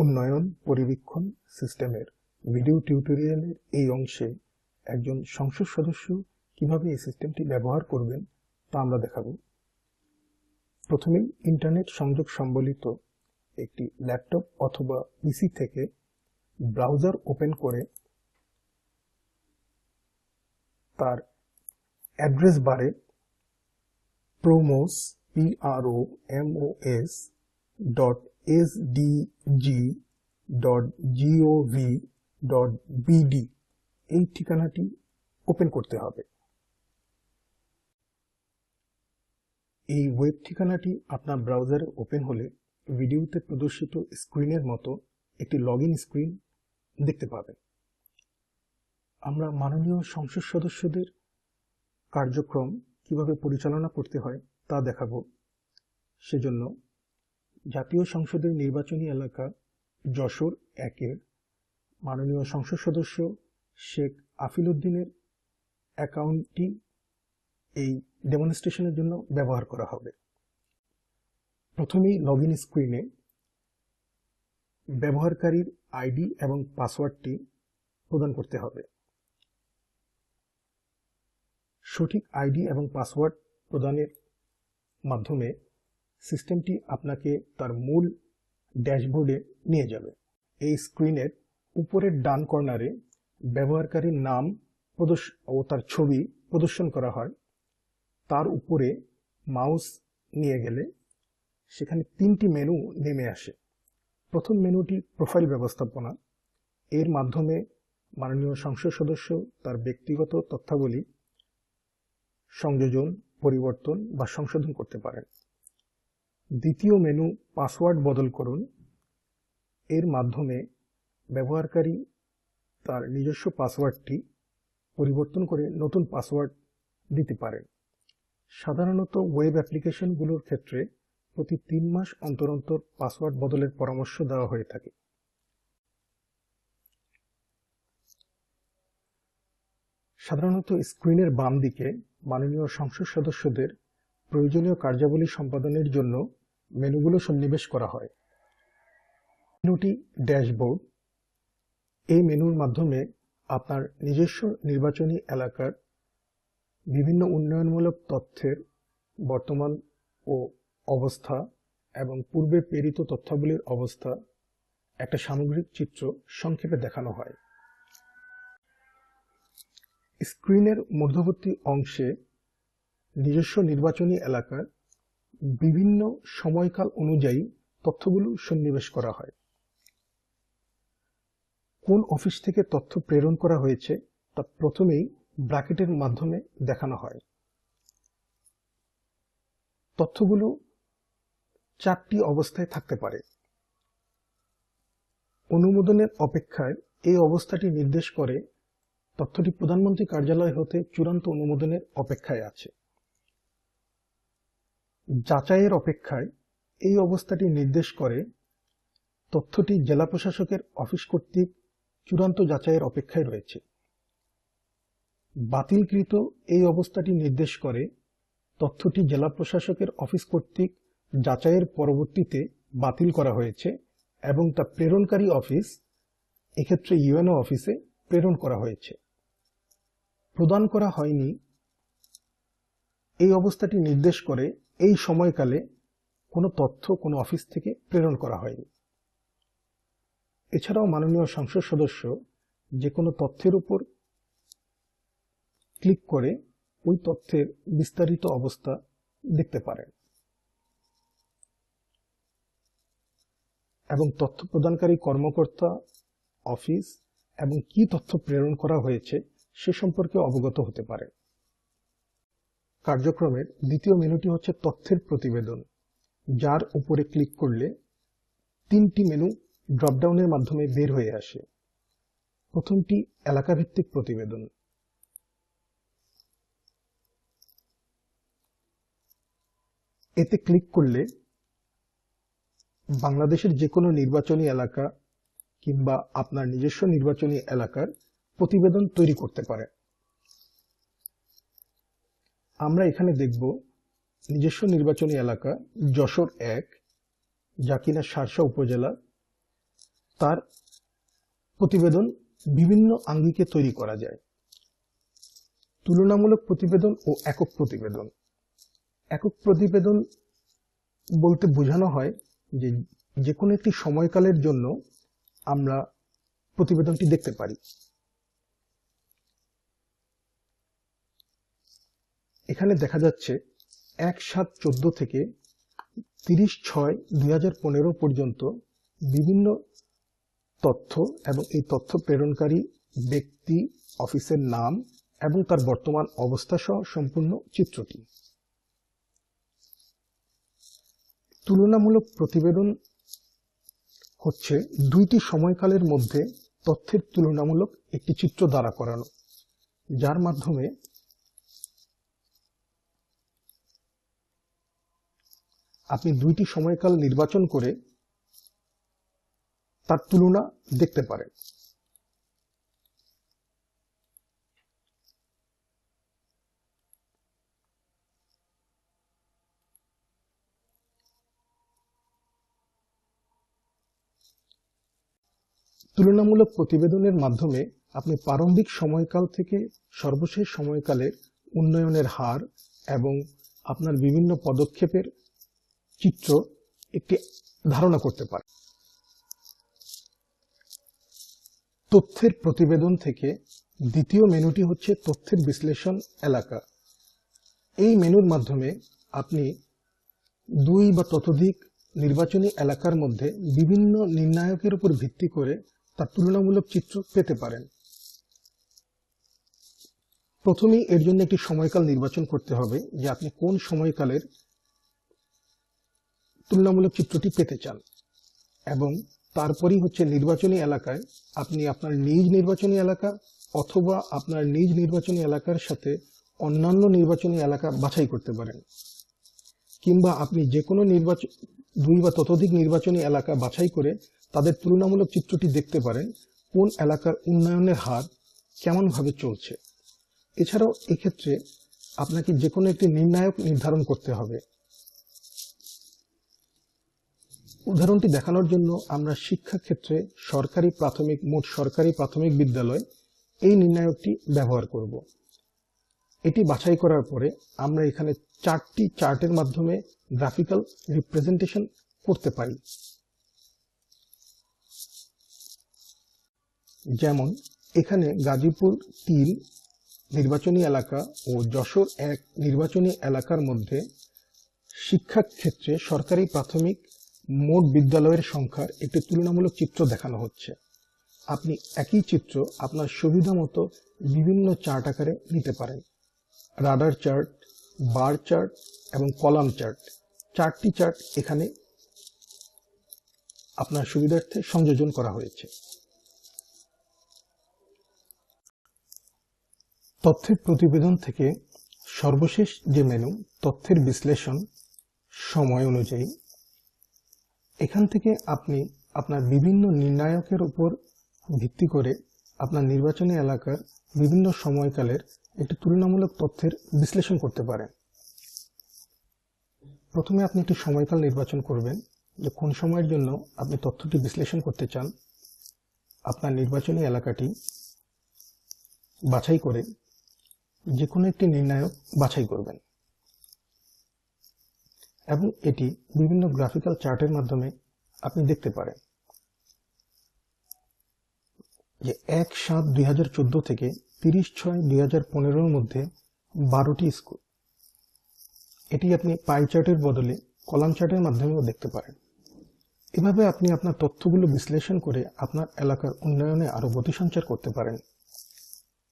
উন্নয়ন পরিবীক্ষণ সিস্টেমের ভিডিও টিউটোরিয়ালের এই অংশে একজন সংসদ সদস্য কীভাবে এই সিস্টেমটি ব্যবহার করবেন তা আমরা দেখাব। প্রথমেই ইন্টারনেট সংযোগ সম্বলিত একটি ল্যাপটপ অথবা পিসি থেকে ব্রাউজার ওপেন করে তার অ্যাড্রেস বারে promos PRO MOS dot BD এই ঠিকানাটি ওপেন করতে হবে। এই ওয়েব ঠিকানাটি আপনার ব্রাউজারে ওপেন হলে ভিডিওতে প্রদর্শিত স্ক্রিনের মতো একটি লগ স্ক্রিন দেখতে পাবেন। আমরা মাননীয় সংসদ সদস্যদের কার্যক্রম কীভাবে পরিচালনা করতে হয় তা দেখাবো। সেজন্য জাতীয় সংসদের নির্বাচনী এলাকা যশোর একের। মাননীয় সংসদ সদস্য শেখ আফিল উদ্দিনের অ্যাকাউন্টটি এই ডেমনস্ট্রেশনের জন্য ব্যবহার করা হবে। প্রথমেই লগ ইন স্ক্রিনে ব্যবহারকারীর আইডি এবং পাসওয়ার্ডটি প্রদান করতে হবে। সঠিক আইডি এবং পাসওয়ার্ড প্রদানের মাধ্যমে সিস্টেমটি আপনাকে তার মূল ড্যাশবোর্ডে নিয়ে যাবে। এই স্ক্রিনের উপরের ডান কর্নারে ব্যবহারকারীর নাম ও তার ছবি প্রদর্শন করা হয়। তার উপরে মাউস নিয়ে গেলে সেখানে তিনটি মেনু নেমে আসে। প্রথম মেনুটি প্রোফাইল ব্যবস্থাপনা। এর মাধ্যমে মাননীয় সংসদ সদস্য তার ব্যক্তিগত তথ্যাবলী, সংযোজন, পরিবর্তন বা সংশোধন করতে পারেন। দ্বিতীয় মেনু পাসওয়ার্ড বদল করুন। এর মাধ্যমে ব্যবহারকারী তার নিজস্ব পাসওয়ার্ডটি পরিবর্তন করে নতুন পাসওয়ার্ড দিতে পারেন। সাধারণত ওয়েব অ্যাপ্লিকেশনগুলোর ক্ষেত্রে প্রতি তিন মাস অন্তর অন্তর পাসওয়ার্ড বদলের পরামর্শ দেওয়া হয়ে থাকে। সাধারণত স্ক্রিনের বাম দিকে মাননীয় সংসদ সদস্যদের প্রয়োজনীয় কার্যাবলী সম্পাদনের জন্য মেনুগুলো সন্নিবেশ করা হয়। মেনুটি ড্যাশবোর্ড। এই মেনুর মাধ্যমে আপনার নিজস্ব নির্বাচনী এলাকার বিভিন্ন উন্নয়নমূলক তথ্যের বর্তমান ও অবস্থা এবং পূর্বে প্রেরিত তথ্যাবলীর অবস্থা একটা সামগ্রিক চিত্র সংক্ষেপে দেখানো হয়। স্ক্রিনের মধ্যবর্তী অংশে নিজস্ব নির্বাচনী এলাকার বিভিন্ন সময়কাল অনুযায়ী তথ্যগুলো সন্নিবেশ করা হয়। কোন অফিস থেকে তথ্য প্রেরণ করা হয়েছে তা প্রথমেই ব্র্যাকেটের মাধ্যমে দেখানো হয়। তথ্যগুলো চারটি অবস্থায় থাকতে পারে। অনুমোদনের অপেক্ষায় এই অবস্থাটি নির্দেশ করে তথ্যটি প্রধানমন্ত্রী কার্যালয় হতে চূড়ান্ত অনুমোদনের অপেক্ষায় আছে। যাচাইয়ের অপেক্ষায় এই অবস্থাটি নির্দেশ করে তথ্যটি জেলা প্রশাসকের অফিস কর্তৃক চূড়ান্ত যাচাইয়ের অপেক্ষায় রয়েছে। বাতিলকৃত এই অবস্থাটি নির্দেশ করে তথ্যটি জেলা প্রশাসকের অফিস কর্তৃক যাচাইয়ের পরবর্তীতে বাতিল করা হয়েছে এবং তা প্রেরণকারী অফিস, এক্ষেত্রে ইউএনও অফিসে প্রেরণ করা হয়েছে। প্রদান করা হয়নি। এই অবস্থাটি নির্দেশ করে এই সময়কালে কোনো তথ্য কোনো অফিস থেকে প্রেরণ করা হয়নি। এছাড়াও মাননীয় সংসদ সদস্য যে কোনো তথ্যের উপর ক্লিক করে ওই তথ্যের বিস্তারিত অবস্থা দেখতে পারেন এবং তথ্য প্রদানকারী কর্মকর্তা, অফিস এবং কি তথ্য প্রেরণ করা হয়েছে সে সম্পর্কে অবগত হতে পারে কার্যক্রমের দ্বিতীয় মেনুটি হচ্ছে তথ্যের প্রতিবেদন, যার উপরে ক্লিক করলে তিনটি মেনু ড্রপডাউনের মাধ্যমে বের হয়ে আসে। প্রথমটি এলাকাভিত্তিক প্রতিবেদন। এতে ক্লিক করলে বাংলাদেশের যে কোনো নির্বাচনী এলাকা কিংবা আপনার নিজস্ব নির্বাচনী এলাকার প্রতিবেদন তৈরি করতে পারে। আমরা এখানে দেখব নিজস্ব নির্বাচনী এলাকা, যশোর এক, যা কিনা সারসা উপজেলা। তার প্রতিবেদন বিভিন্ন আঙ্গিকে তৈরি করা যায়। তুলনামূলক প্রতিবেদন ও একক প্রতিবেদন। একক প্রতিবেদন বলতে বোঝানো হয় যে যে কোনো একটি সময়কালের জন্য আমরা প্রতিবেদনটি দেখতে পারি। এখানে দেখা যাচ্ছে এক সাত চোদ্দ থেকে তিরিশ ছয় দুই পর্যন্ত বিভিন্ন তথ্য এবং এই তথ্য প্রেরণকারী ব্যক্তি, অফিসের নাম এবং তার বর্তমান অবস্থা সহ সম্পূর্ণ চিত্রটি। তুলনামূলক প্রতিবেদন হচ্ছে দুইটি সময়কালের মধ্যে তথ্যের তুলনামূলক একটি চিত্র দ্বারা করানো, যার মাধ্যমে আপনি দুইটি সময়কাল নির্বাচন করে তার তুলনা দেখতে পারেন। তুলনামূলক প্রতিবেদনের মাধ্যমে আপনি প্রারম্ভিক সময়কাল থেকে সর্বশেষ সময়কালে উন্নয়নের হার এবং আপনার বিভিন্ন পদক্ষেপের চিত্র একটি ধারণা করতে পারে। তথ্যের প্রতিবেদন থেকে দ্বিতীয় মেনুটি হচ্ছে তথ্যের বিশ্লেষণ এলাকা। এই মেনুর মাধ্যমে আপনি দুই বা ততোধিক নির্বাচনী এলাকার মধ্যে বিভিন্ন নির্ণায়কের উপর ভিত্তি করে তার তুলনামূলক চিত্র পেতে পারেন। প্রথমেই এর জন্য একটি সময়কাল নির্বাচন করতে হবে যে আপনি কোন সময়কালের তুলনামূলক চিত্রটি পেতে চান। এবং তারপরই হচ্ছে নির্বাচনী এলাকায় আপনি আপনার নিজ নির্বাচনী এলাকা অথবা আপনার নিজ নির্বাচনী এলাকার সাথে অন্যান্য নির্বাচনী এলাকা বাছাই করতে পারেন। কিংবা আপনি যে কোনো নির্বাচন দুই বা ততোধিক নির্বাচনী এলাকা বাছাই করে তাদের তুলনামূলক চিত্রটি দেখতে পারেন, কোন এলাকার উন্নয়নের হার কেমনভাবে চলছে। এছাড়াও এক্ষেত্রে আপনাকে যে কোনো একটি নির্ণায়ক নির্ধারণ করতে হবে। উদাহরণটি দেখানোর জন্য আমরা শিক্ষাক্ষেত্রে সরকারি প্রাথমিক, মোট সরকারি প্রাথমিক বিদ্যালয় এই নির্ণায়কটি ব্যবহার করব। এটি বাছাই করার পরে আমরা এখানে চারটি চার্টের মাধ্যমে গ্রাফিক্যাল রিপ্রেজেন্টেশন করতে পারি। যেমন এখানে গাজীপুর তিন নির্বাচনী এলাকা ও যশোর এক নির্বাচনী এলাকার মধ্যে শিক্ষাক্ষেত্রে সরকারি প্রাথমিক মোট বিদ্যালয়ের সংখ্যার একটি তুলনামূলক চিত্র দেখানো হচ্ছে। আপনি একই চিত্র আপনার সুবিধা মতো বিভিন্ন চার্ট আকারে নিতে পারেন। রাডার চার্ট, বার চার্ট এবং কলাম চার্ট। চারটি চার্ট এখানে আপনার সুবিধার্থে সংযোজন করা হয়েছে। তথ্যের প্রতিবেদন থেকে সর্বশেষ যে মেনু, তথ্যের বিশ্লেষণ, সময় অনুযায়ী এখান থেকে আপনি আপনার বিভিন্ন নির্ণায়কের উপর ভিত্তি করে আপনার নির্বাচনী এলাকার বিভিন্ন সময়কালের একটি তুলনামূলক তথ্যের বিশ্লেষণ করতে পারেন। প্রথমে আপনি একটি সময়কাল নির্বাচন করবেন যে কোন সময়ের জন্য আপনি তথ্যটি বিশ্লেষণ করতে চান। আপনার নির্বাচনী এলাকাটি বাছাই করে যে কোনো একটি নির্ণায়ক বাছাই করবেন। এবং এটি বিভিন্ন গ্রাফিক্যাল চার্টের মাধ্যমে আপনি দেখতে পারেন যে এক সাত দুই থেকে তিরিশ ছয় দুই হাজার পনেরোর মধ্যে বারোটি স্কুল। এটি আপনি পাই চার্টের বদলে কলাম চার্টের মাধ্যমেও দেখতে পারেন। এভাবে আপনি আপনার তথ্যগুলো বিশ্লেষণ করে আপনার এলাকার উন্নয়নে আরও গতি সঞ্চার করতে পারেন।